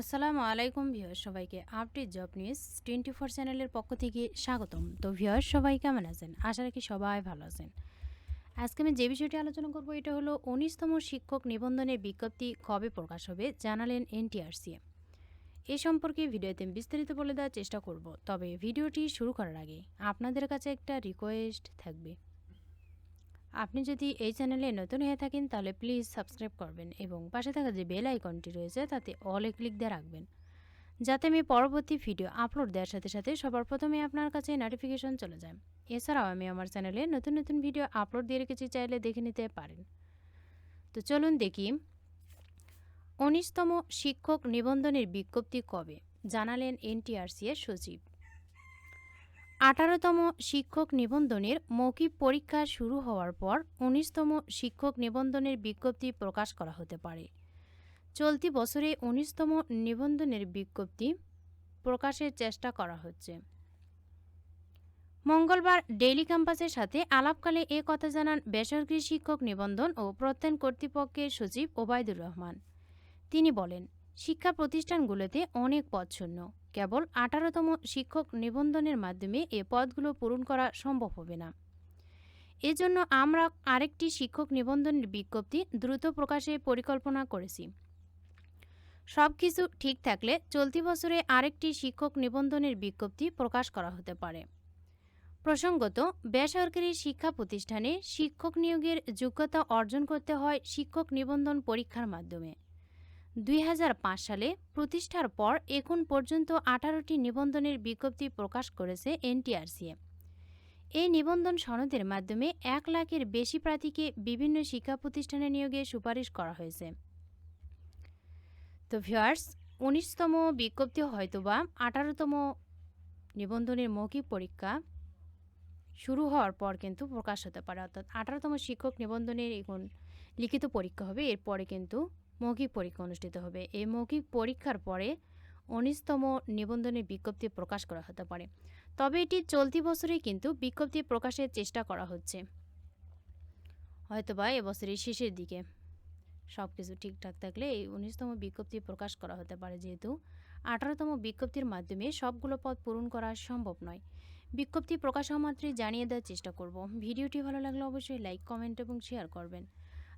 আসসালামু আলাইকুম ভিউয়ার সবাইকে update job news twenty four চ্যানেলের পক্ষ থেকে স্বাগতম। তো ভিউয়ার সবাই কেমন আছেন? আশা রাখি সবাই ভালো আছেন। আজকে আমি যে বিষয়টি আলোচনা করব, এটা হলো উনিশতম শিক্ষক নিবন্ধনের বিজ্ঞপ্তি কবে প্রকাশ হবে জানালেন এনটিআরসি এ। সম্পর্কে ভিডিওতে বিস্তারিত বলে দেওয়ার চেষ্টা করব, তবে ভিডিওটি শুরু করার আগে আপনাদের কাছে একটা রিকোয়েস্ট থাকবে। আপনি যদি এই চ্যানেলে নতুন হয়ে থাকেন, তাহলে প্লিজ সাবস্ক্রাইব করবেন এবং পাশে থাকা যে বেল আইকনটি রয়েছে, তাতে অলে ক্লিক দিয়ে রাখবেন। যাতে আমি পরবর্তী ভিডিও আপলোড দেওয়ার সাথে সাথে সবার প্রথমে আপনার কাছে নোটিফিকেশন চলে যায়। এছাড়াও আমি আমার চ্যানেলে নতুন নতুন ভিডিও আপলোড দিয়ে রেখেছি, চাইলে দেখে নিতে পারেন। তো চলুন দেখি, উনিশতম শিক্ষক নিবন্ধনের বিজ্ঞপ্তি কবে? জানালেন এনটিআরসি এর সচিব। আঠারোতম শিক্ষক নিবন্ধনের মৌখিক পরীক্ষা শুরু হওয়ার পর উনিশতম শিক্ষক নিবন্ধনের বিজ্ঞপ্তি প্রকাশ করা হতে পারে। চলতি বছরে উনিশতম নিবন্ধনের বিজ্ঞপ্তি প্রকাশের চেষ্টা করা হচ্ছে। মঙ্গলবার ডেইলি ক্যাম্পাসের সাথে আলাপকালে এ কথা জানান বেসরকারি শিক্ষক নিবন্ধন ও প্রত্যয়ন কর্তৃপক্ষের সচিব ওবায়দুর রহমান। তিনি বলেন শিক্ষা প্রতিষ্ঠানগুলোতে অনেক পদ শূন্য। কেবল আঠারোতম শিক্ষক নিবন্ধনের মাধ্যমে এ পদগুলো পূরণ করা সম্ভব হবে না। এজন্য আমরা আরেকটি শিক্ষক নিবন্ধনের বিজ্ঞপ্তি দ্রুত প্রকাশে পরিকল্পনা করেছি। সব কিছু ঠিক থাকলে চলতি বছরে আরেকটি শিক্ষক নিবন্ধনের বিজ্ঞপ্তি প্রকাশ করা হতে পারে। প্রসঙ্গত, বেসরকারি শিক্ষা প্রতিষ্ঠানে শিক্ষক নিয়োগের যোগ্যতা অর্জন করতে হয় শিক্ষক নিবন্ধন পরীক্ষার মাধ্যমে। দুই হাজার পাঁচ সালে প্রতিষ্ঠার পর এখন পর্যন্ত আঠারোটি নিবন্ধনের বিজ্ঞপ্তি প্রকাশ করেছে এনটিআরসিএ এই নিবন্ধন সনদের মাধ্যমে এক লাখের বেশি প্রার্থীকে বিভিন্ন শিক্ষা প্রতিষ্ঠানে নিয়োগে সুপারিশ করা হয়েছে। তো ভিউয়ার্স, উনিশতম বিজ্ঞপ্তি হয়তোবা আঠারোতম নিবন্ধনের মৌখিক পরীক্ষা শুরু হওয়ার পর কিন্তু প্রকাশ হতে পারে। অর্থাৎ আঠারোতম শিক্ষক নিবন্ধনের এখন লিখিত পরীক্ষা হবে, এরপরে কিন্তু মৌখিক পরীক্ষা অনুষ্ঠিত হবে। এই মৌখিক পরীক্ষার পরে উনিশতম নিবন্ধনের বিজ্ঞপ্তি প্রকাশ করা হতে পারে। তবে এটি চলতি বছরেই কিন্তু বিজ্ঞপ্তি প্রকাশের চেষ্টা করা হচ্ছে। হয়তোবা এবছরের শেষের দিকে। সব কিছু ঠিকঠাক থাকলে এই উনিশতম বিজ্ঞপ্তি প্রকাশ করা হতে পারে যেহেতু আঠারোতম বিজ্ঞপ্তির মাধ্যমে সবগুলো পদ পূরণ করা সম্ভব নয়। বিজ্ঞপ্তি প্রকাশ হওয়া মাত্রই জানিয়ে দেওয়ার চেষ্টা করব। ভিডিওটি ভালো লাগলে অবশ্যই লাইক, কমেন্ট এবং শেয়ার করবেন।